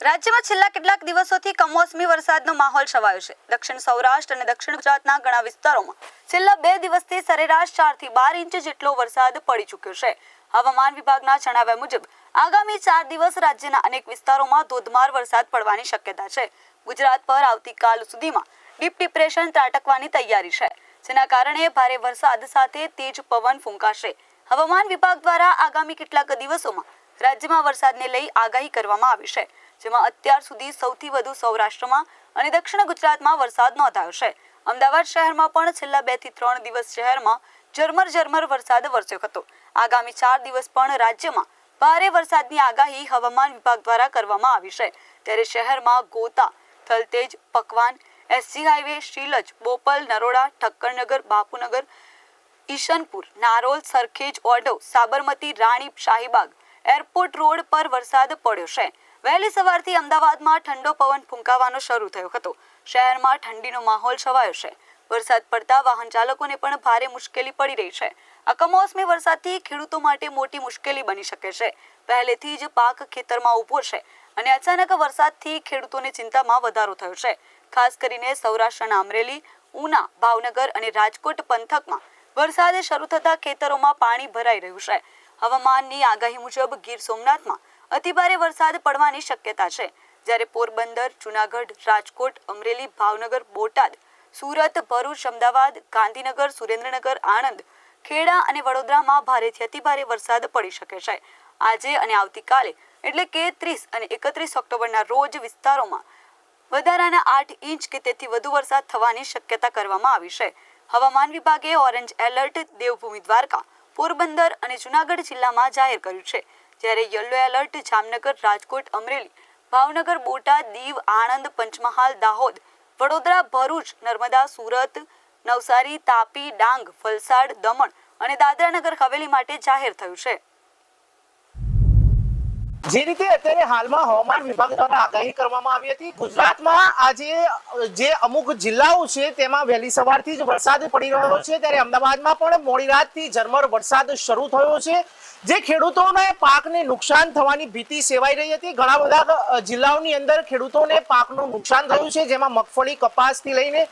રાજ્યમાં છેલ્લા કેટલાક દિવસોથી કમોસમી વરસાદનો માહોલ છવાયો છે. દક્ષિણ સૌરાષ્ટ્ર અને દક્ષિણ ગુજરાતના ઘણા વિસ્તારોમાં છેલ્લા બે દિવસથી સરેરાશ ચારથી બાર ઇંચ જેટલો વરસાદ પડી ચૂક્યો છે. હવામાન વિભાગના જણાવ્યા મુજબ, આગામી ચાર દિવસ રાજ્યના અનેક વિસ્તારોમાં ધોધમાર વરસાદ પડવાની શક્યતા છે. ગુજરાત પર આવતીકાલ સુધીમાં ડીપ ડિપ્રેશન ત્રાટકવાની તૈયારી છે. જેના કારણે ભારે વરસાદ સાથે તેજ પવન ફૂંકાશે. હવામાન વિભાગ દ્વારા આગામી કેટલાક દિવસોમાં રાજ્યમાં વરસાદને લઈ આગાહી કરવામાં આવી છે. જેમાં અત્યાર સુધી સૌથી વધુ સૌરાષ્ટ્રમાં અને દક્ષિણ ગુજરાતમાં વરસાદ નોંધાયો છે. અમદાવાદ શહેરમાં પણ છેલ્લા બેથી ત્રણ દિવસ શહેરમાં ઝરમર ઝરમર વરસાદ વરસ્યો હતો. આગામી ચાર દિવસ પણ રાજ્યમાં ભારે વરસાદની આગાહી હવામાન વિભાગ દ્વારા કરવામાં આવી છે. ત્યારે શહેરમાં Gota, Thaltej, Pakwan SG highway, Shilaj, Bopal, Naroda, Thakkarnagar, Bapunagar, Isanpur, Narol, Sarkhej Odhav Sabarmati Rani Shahibaug, airport road પર વરસાદ પડ્યો છે. વહેલી સવારથી અમદાવાદમાં ઠંડો પવન ફૂંકાવાનો શરૂ થયો હતો. શહેરમાં ઠંડીનો માહોલ છવાયો છે. વરસાદ પડતા વાહન ચાલકોને પણ ભારે મુશ્કેલી પડી રહી છે. આ કમોસમી વરસાદથી ખેડૂતો માટે મોટી મુશ્કેલી બની શકે છે. પહેલેથી જ પાક ખેતરમાં ઊભો છે અને અચાનક વરસાદથી ખેડૂતોને ચિંતામાં વધારો થયો છે. ખાસ કરીને સૌરાષ્ટ્રના અમરેલી, ઉના, ભાવનગર અને રાજકોટ પંથકમાં વરસાદ શરૂ થતા ખેતરોમાં પાણી ભરાઈ રહ્યું છે. હવામાનની આગાહી મુજબ ગીર સોમનાથમાં અતિભારે વરસાદ પડવાની શક્યતા છે. જ્યારે પોરબંદર, જુનાગઢ, રાજકોટ, અમરેલી, ભાવનગર, બોટાદ, સુરત, ભરૂચ, અમદાવાદ, ગાંધીનગર, સુરેન્દ્રનગર, આણંદ, ખેડા અને વડોદરામાં ભારેથી અતિભારે વરસાદ પડી શકે છે. આજે અને આવતીકાલે, એટલે કે ત્રીસ અને એકત્રીસ ઓક્ટોબરના રોજ વિસ્તારોમાં વધારાના આઠ ઇંચ કે તેથી વધુ વરસાદ થવાની શક્યતા કરવામાં આવી છે. હવામાન વિભાગે ઓરેન્જ એલર્ટ, દેવભૂમિ દ્વારકા, પોરબંદર અને જુનાગઢ જિલ્લામાં જાહેર કર્યું છે. જ્યારે યલો એલર્ટ જામનગર, રાજકોટ, અમરેલી, ભાવનગર, બોટાદ, દીવ, આણંદ, પંચમહાલ, દાહોદ, વડોદરા, ભરૂચ, નર્મદા, સુરત, નવસારી, તાપી, ડાંગ, વલસાડ, દમણ અને દાદરાનગર હવેલી માટે જાહેર થયું છે. જે રીતે અત્યારે હાલમાં હવામાન વિભાગ દ્વારા આગાહી કરવામાં આવી હતી, ગુજરાતમાં આજે, જે અમુક જિલ્લાઓ છે તેમાં વહેલી સવારથી જ વરસાદ પડી રહ્યો છે. ત્યારે અમદાવાદમાં પણ મોડી રાતથી ઝરમર વરસાદ શરૂ થયો છે. જે ખેડૂતોને પાકને નુકસાન થવાની ભીતિ સેવાઈ રહી હતી. ઘણા બધા જિલ્લાઓની અંદર ખેડૂતોને પાકનું નુકસાન થયું છે, જેમાં મગફળી, કપાસથી લઈને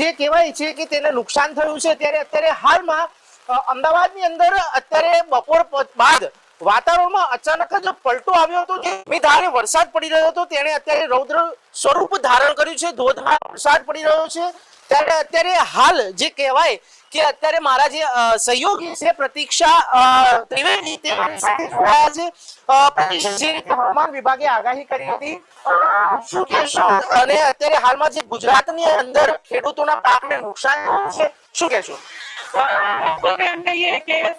જે કહેવાય છે કે તેને નુકસાન થયું છે. ત્યારે અત્યારે હાલમાં અમદાવાદની અંદર અત્યારે બપોર બાદ વાતાવરણમાં અચાનક જ પલટો આવ્યો હતો, જે વરસાદ પડી રહ્યો હતો, તેણે અત્યારે રૌદ્ર સ્વરૂપ ધારણ કર્યું છે, ધોધમાર વરસાદ પડી રહ્યો છે. ત્યારે અત્યારે હાલ જે કહેવાય કે અત્યારે મારા જે સહયોગી છે, પ્રતીક્ષા ત્રિવેદી, તે હવામાન વિભાગે આગાહી કરી હતી, અને અત્યારે હાલમાં જે ગુજરાતની અંદર ખેડૂતોના પાકને નુકસાન છે, શું કહેશો?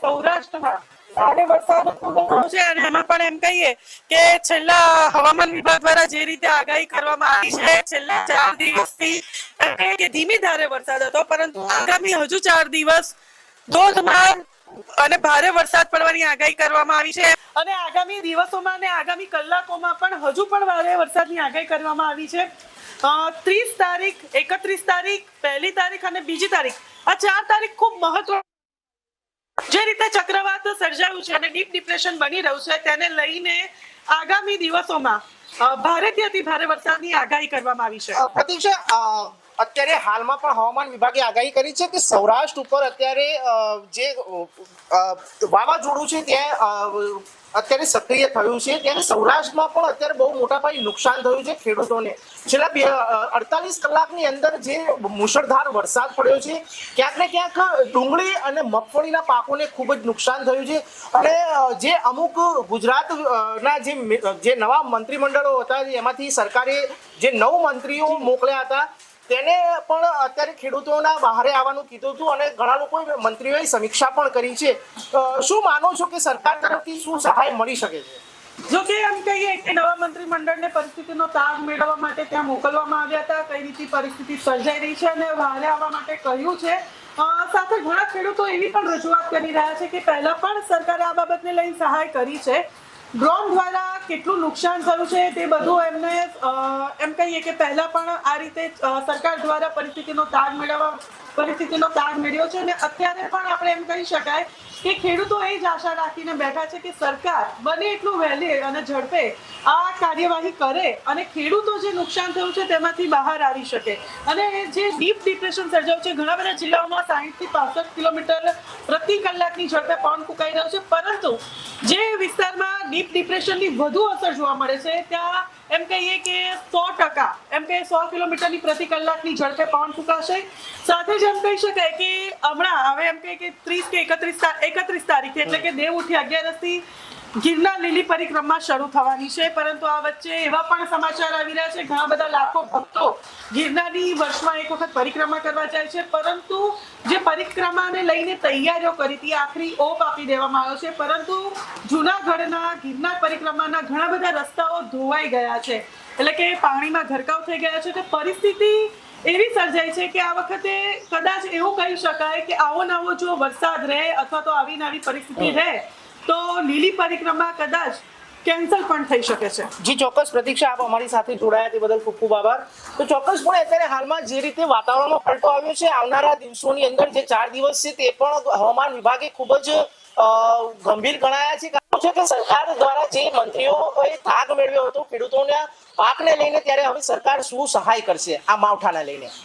સૌરાષ્ટ્રમાં અને અને ભારે વરસાદ પડવાની આગાહી કરવામાં આવી છે. અને આગામી દિવસોમાં અને આગામી કલાકોમાં પણ હજુ પણ ભારે વરસાદની આગાહી કરવામાં આવી છે. ત્રીસ તારીખ, એકત્રીસ તારીખ, પહેલી તારીખ અને બીજી તારીખ આ ચાર તારીખ ખૂબ મહત્વ જે રીતે ચક્રવાત સર્જાયું છે અને ડીપ ડિપ્રેશન બની રહ્યું છે, તેને લઈને આગામી દિવસોમાં ભારેથી અતિ ભારે વરસાદની આગાહી કરવામાં આવી છે. પ્રતીક્ષા અત્યારે હાલમાં પણ હવામાન વિભાગે આગાહી કરી છે કે સૌરાષ્ટ્ર ઉપર અત્યારે જે વાવાઝોડું છે ત્યાં અત્યારે સક્રિય થયું છે. ત્યારે સૌરાષ્ટ્રમાં પણ અત્યારે બહુ મોટા પાયે નુકસાન થયું છે ખેડૂતોને. છેલ્લા બે અડતાલીસ કલાકની અંદર જે મુશળધાર વરસાદ પડ્યો છે, ક્યાંક ને ક્યાંક ડુંગળી અને મગફળીના પાકોને ખૂબ જ નુકસાન થયું છે. અને જે અમુક ગુજરાતના જે જે નવા મંત્રીમંડળો હતા, એમાંથી સરકારે જે નવ મંત્રીઓ મોકલ્યા હતા તેને પણ અત્યારે ખેડૂતોના બહારે આવવાનું કીધું હતું અને ઘણા લોકો મંત્રીઓએ સમીક્ષા પણ કરી છે. શું માનો છો કે સરકાર તરફથી શું સહાય મળી શકે છે? જો કે એમ કહીએ કે નવા મંત્રીમંડળને પરિસ્થિતિનો તાગ મેળવવા માટે ત્યાં મોકલવામાં આવ્યા હતા, કઈ રીતે પરિસ્થિતિ સર્જાઈ રહી છે અને બહાર આવવા માટે કહ્યું છે. સાથે ઘણા ખેડૂતો એવી પણ રજૂઆત કરી રહ્યા છે કે પહેલા પણ સરકારે આ બાબતને લઈને સહાય કરી છે. ડ્રોન દ્વારા કેટલું નુકસાન થયું છે તે બધું એમને એમ કહીએ કે પહેલા પણ આ રીતે સરકાર દ્વારા પરિસ્થિતિનો તાગ મેળવવા પરિસ્થિતિનો તાગ મેળવ્યો છે અને અત્યારે પણ આપણે એમ કહી શકાય કે ખેડૂતો એ જ આશા રાખીને બેઠા છે કે સરકાર બને એટલું વહેલી અને ઝડપે આ કાર્યવાહી કરે અને ખેડૂતો જે નુકસાન થયું છે તેમાંથી બહાર આવી શકે. અને જે ડીપ ડિપ્રેશન સર્જાયું છે, ઘણા બધા જિલ્લાઓમાં સાહીઠથી પાસઠ કિલોમીટર પ્રતિ કલાકની ઝડપે પવન ફૂંકાઈ રહ્યો છે. પરંતુ જે વિસ્તારમાં ડીપ ડિપ્રેશનની વધુ અસર જોવા મળે છે, ત્યાં એમ કહીએ કે સો ટકા, એમ કે સો કિલોમીટરની પ્રતિ કલાકની ઝડપે પવન ફૂંકાશે. સાથે જ એમ કહી શકાય કે હમણાં હવે એમ કહીએ કે ત્રીસ કે એકત્રીસ એકત્રીસ તારીખે, એટલે કે દેવ ઉઠી અગિયારસથી ગિરનાર લીલી પરિક્રમા શરૂ થવાની છે. પરંતુ આ વચ્ચે એવા પણ સમાચાર આવી રહ્યા છે. ઘણા બધા લાખો ભક્તો ગિરનારની વર્ષમાં એક વખત પરિક્રમા કરવા જાય છે પરંતુ જે પરિક્રમાને લઈને તૈયારીઓ કરી હતી આખરી ઓપ આપી દેવામાં આવ્યો છે પરંતુ જૂનાગઢના ગિરનાર પરિક્રમાના ઘણા બધા રસ્તાઓ ધોવાઈ ગયા છે. એટલે કે પાણીમાં ગરકાવ થઈ ગયા છે તો પરિસ્થિતિ એવી સર્જાઈ છે કે આ વખતે કદાચ એવું કહી શકાય કે આવો નવો જો વરસાદ રહે અથવા તો આવી નવી પરિસ્થિતિ રહે તો લીલી પરિક્રમા કદાચ કેન્સલ પણ થઈ શકે છે. જી, ચોક્કસ પ્રતીક્ષા, આપ અમારી સાથે જોડાયા તે બદલ ખૂબ ખૂબ આભાર. તો ચોક્કસપણે અત્યારે હાલમાં જે રીતે વાતાવરણમાં પલટો આવ્યો છે, આવનારા દિવસોની અંદર જે ચાર દિવસ છે તે પણ હવામાન વિભાગે ખૂબ જ ગંભીર ગણાયા છે. કારણ છે કે સરકાર દ્વારા જે મંત્રીઓએ થાક મેળવ્યો હતો ખેડૂતોના પાકને લઈને, ત્યારે હવે સરકાર શું સહાય કરશે આ માવઠાને લઈને?